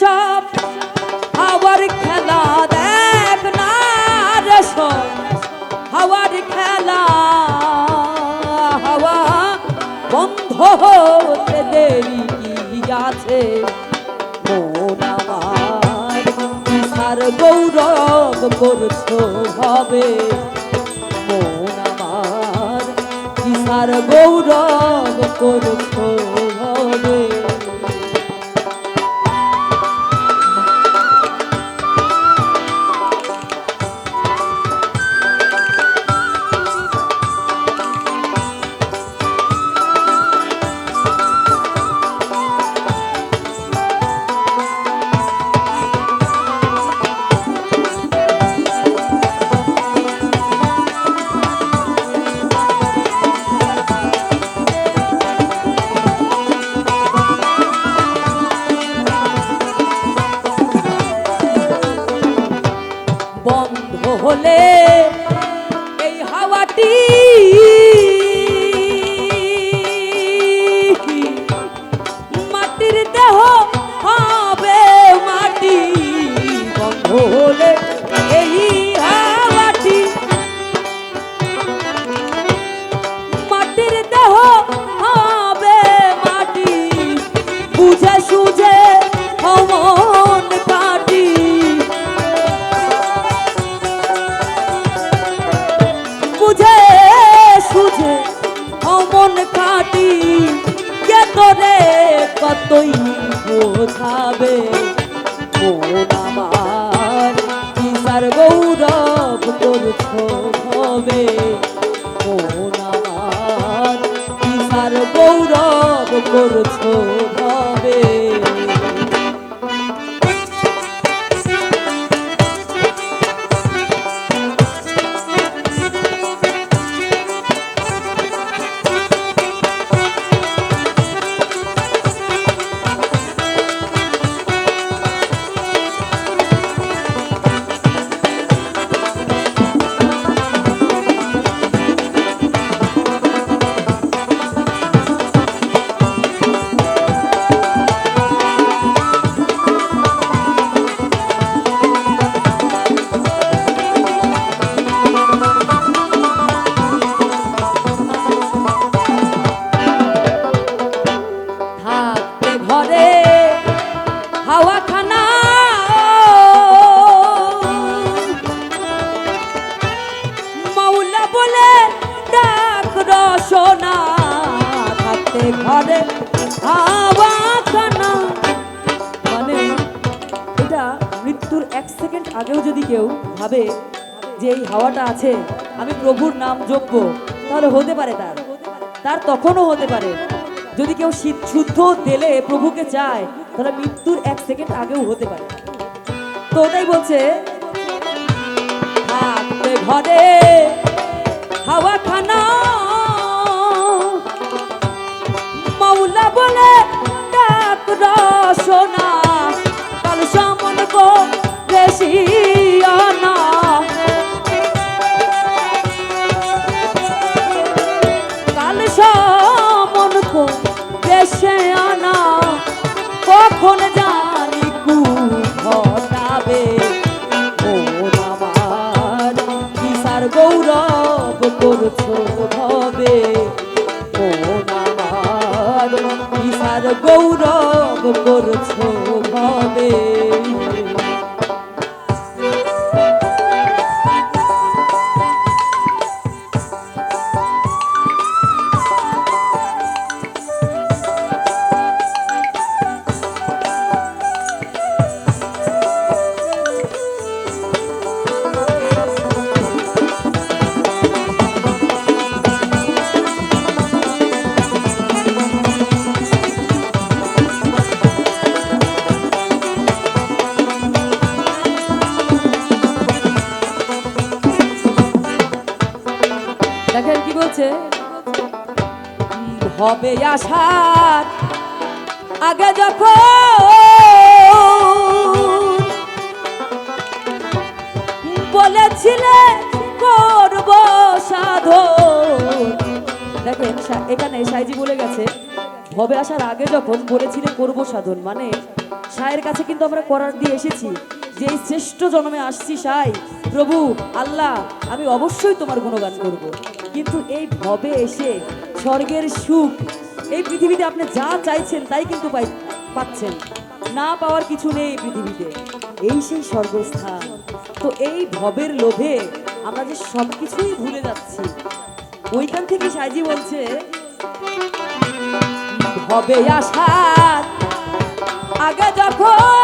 সব হাওয়ার খেলা দেখ না রে সব হাওয়ার খেলা। হাওয়া বন্ধ হতে দেরি কি আছে? সার গৌরব করছ হবে মন আমার কিসার গৌরব করছ? মন আমার কিসার গৌরব করছ হবে মন আমার কিসার গৌরব করছ বলে ডাক রসনা থাকতে ঘরে খানা মানে এটা মৃত্যুর এক সেকেন্ড আগেও যদি কেউ ভাবে যে এই হাওয়াটা আছে, আমি প্রভুর নাম জপব, তাহলে হতে পারে তার। তার তখনও হতে পারে। যদি কেউ শুদ্ধ তেলে প্রভুকে চায়, তাহলে মৃত্যুর এক সেকেন্ড আগেও হতে পারে। তো ওটাই বলছে ঘরে হাওয়া মাওলা বলে ডাক রসনা গৌরব করছ হবে দেখেন কি বলছে? হবে আশার আগে যখন বলেছিলে করব সাধন। দেখেন এখানে সাইজি বলে গেছে ভবে আসার আগে যখন বলেছিলে করব সাধন। মানে সায়ের কাছে কিন্তু আমরা করার দিয়ে এসেছি। যে এই শ্রেষ্ঠ জন্মে আসছি সাই প্রভু, আল্লাহ, আমি অবশ্যই তোমার গুণগান করব। কিন্তু এই ভবে এসে স্বর্গের সুখ, এই পৃথিবীতে আপনি যা চাইছেন তাই কিন্তু পাই পাচ্ছেন। না পাওয়ার কিছু নেই এই পৃথিবীতে। এই সেই স্বর্গস্থান। তো এই ভবের লোভে আমরা যে সব কিছুই ভুলে যাচ্ছি। ওইখান থেকে সাইজি বলছে, ভবে আসার আগে যখন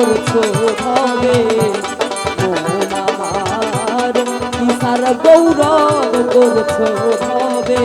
করছ হবে আমার কিসার গৌরব করছ হবে